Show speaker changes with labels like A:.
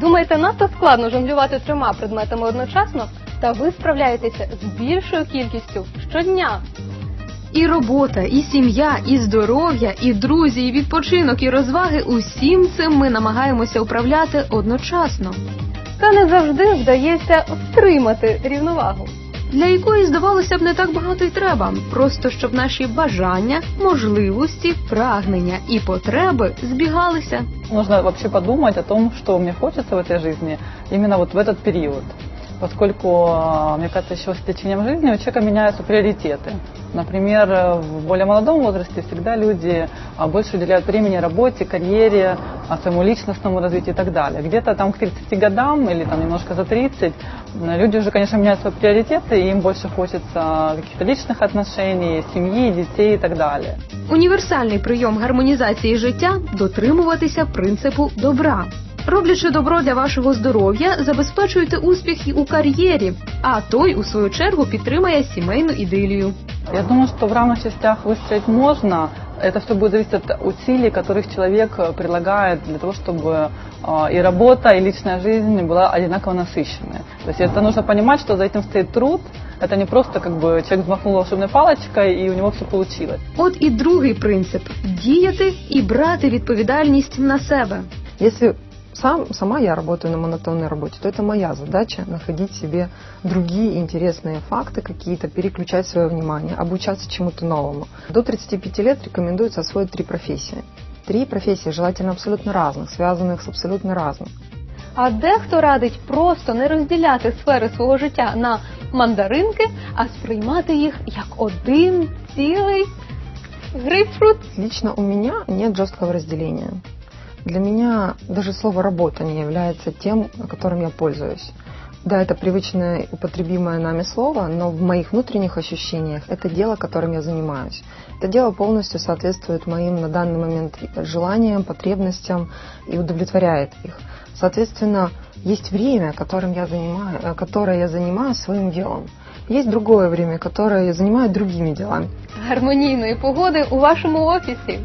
A: Думаєте, надто складно жонглювати трьома предметами одночасно? Та ви справляєтеся з більшою кількістю щодня.
B: І робота, і сім'я, і здоров'я, і друзі, і відпочинок, і розваги усім цим ми намагаємося управляти одночасно,
A: Та не завжди вдається втримати рівновагу.
B: Для якої, здавалося б, не так багато й треба. Просто щоб наші бажання, можливості, прагнення і потреби збігалися.
C: Можна вообще подумати о том, що мені хочеться в цій жизни іменно вот в этот период. Поскольку, э, мне кажется, еще с течением жизни у человека меняются приоритеты. Например, э, в более молодом возрасте всегда люди а, больше уделяют времени работе, карьере, а, своему личностному развитию и так далее. Где-то там к 30 годам или там немножко за 30 м, люди уже, конечно, меняют свои приоритеты, и им больше хочется каких-то личных отношений, семьи, детей и так далее.
B: Універсальний прийом гармонізації життя дотримуватися принципу добра. Роблячи добро для вашого здоров'я, забезпечуєте успіх і у кар'єрі, а той, у свою чергу, підтримає сімейну ідилію.
C: Я думаю, что в равных частях выстроить можно. Это все будет зависеть от усилий, которых человек э, прилагает для того, чтобы э, и работа, и личная жизнь была одинаково насыщенной. То есть это нужно понимать, что за этим стоит труд. Это не просто как бы человек взмахнул волшебной палочкой и у него все получилось.
B: От і другий принцип діяти і брати відповідальність на себе.
D: Если сам, сама я работаю на монотонной работе, то это моя задача находить себе другие интересные факты какие-то, переключать свое внимание, обучаться чему-то новому. До 35 лет рекомендуется освоить три профессии. Три профессии, желательно абсолютно разных, связанных с абсолютно разным.
A: А дехто радить просто не розділяти сфери свого життя на мандаринки, а сприймати їх як один цілий грейпфрут.
D: Лично у меня нет жесткого разделения. Для меня даже слово «работа» не является тем, которым я пользуюсь. Да, это привычное употребимое нами слово, но в моих внутренних ощущениях это дело, которым я занимаюсь. Это дело полностью соответствует моим на данный момент желаниям, потребностям и удовлетворяет их. Соответственно, есть время, которым я занимаю, э, которое я занимаюсь своим делом. Есть другое время, которое я занимаю другими делами.
A: гармонійної погоди у вашому офісі.